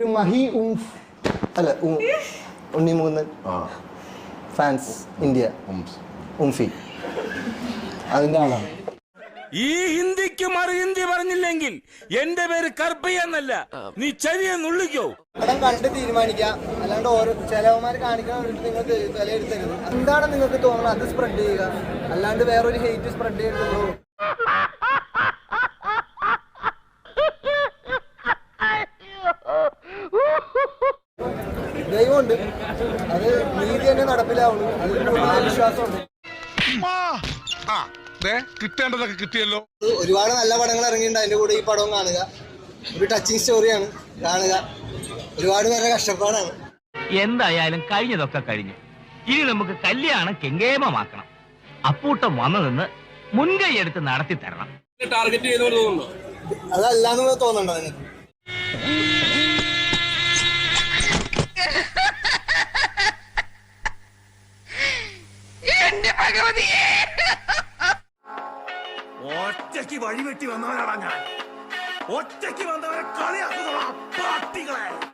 ഒരു മഹി ഉം അല്ല ഉണ്ണി ഉണ്ണിമുകുന്ദൻ ഫാൻസ് ഇന്ത്യ ഉംഫി. അതിന്റെ ആളാണ്. ഈ ഹിന്ദിക്ക് മറു ഹിന്ദി പറഞ്ഞില്ലെങ്കിൽ എന്റെ പേര് കർപ്പയ്യ എന്നല്ല. നീ ചെവിയെ നുള്ളിക്കോ. പടം കണ്ട് തീരുമാനിക്കുക അല്ലാണ്ട് ഓരോ ചിലവന്മാർ കാണിക്കാൻ വേണ്ടിട്ട് നിങ്ങൾ വിലയിരുത്തരുത് എന്താണ് നിങ്ങൾക്ക് തോന്നുന്നത്? അത് സ്പ്രെഡ് ചെയ്യുക. അല്ലാണ്ട് വേറൊരു ഹെയ്റ്റ് സ്പ്രെഡ് ചെയ്യരുതല്ലോ ദൈവമുണ്ട്. അത് നീതി തന്നെ നടപ്പിലാവുള്ളൂ. അതിൽ പൂർണമായ വിശ്വാസമുണ്ട്. കിട്ടേണ്ടതൊക്കെ കിട്ടിയല്ലോ. ഒരുപാട് നല്ല പടങ്ങൾ ഇറങ്ങിയിട്ടുണ്ട്. അതിന്റെ കൂടെ ഈ പടവും കാണുക. ഒരു ടച്ചിങ് സ്റ്റോറിയാണ് കാണുക. ഒരുപാട് പേരുടെ കഷ്ടപ്പാടാണ്. എന്തായാലും കഴിഞ്ഞതൊക്കെ കഴിഞ്ഞു. ഇനി നമുക്ക് കല്യാണം കെങ്കേമമാക്കണം. അപ്പൂട്ടം വന്നു നിന്ന് മുൻകൈ എടുത്ത് നടത്തി തരണം ടാർഗറ്റ് ചെയ്തോണ്ട് തോന്നുന്നു അതല്ലാന്ന് തോന്നുന്നുണ്ടോ നിങ്ങൾക്ക് ഒറ്റയ്ക്ക് വഴിവെട്ടി വന്നവനാടാ ഞാൻ. ഒറ്റയ്ക്ക് വന്നവരെ കളിയാക്കുന്നതാ പാട്ടികളെ.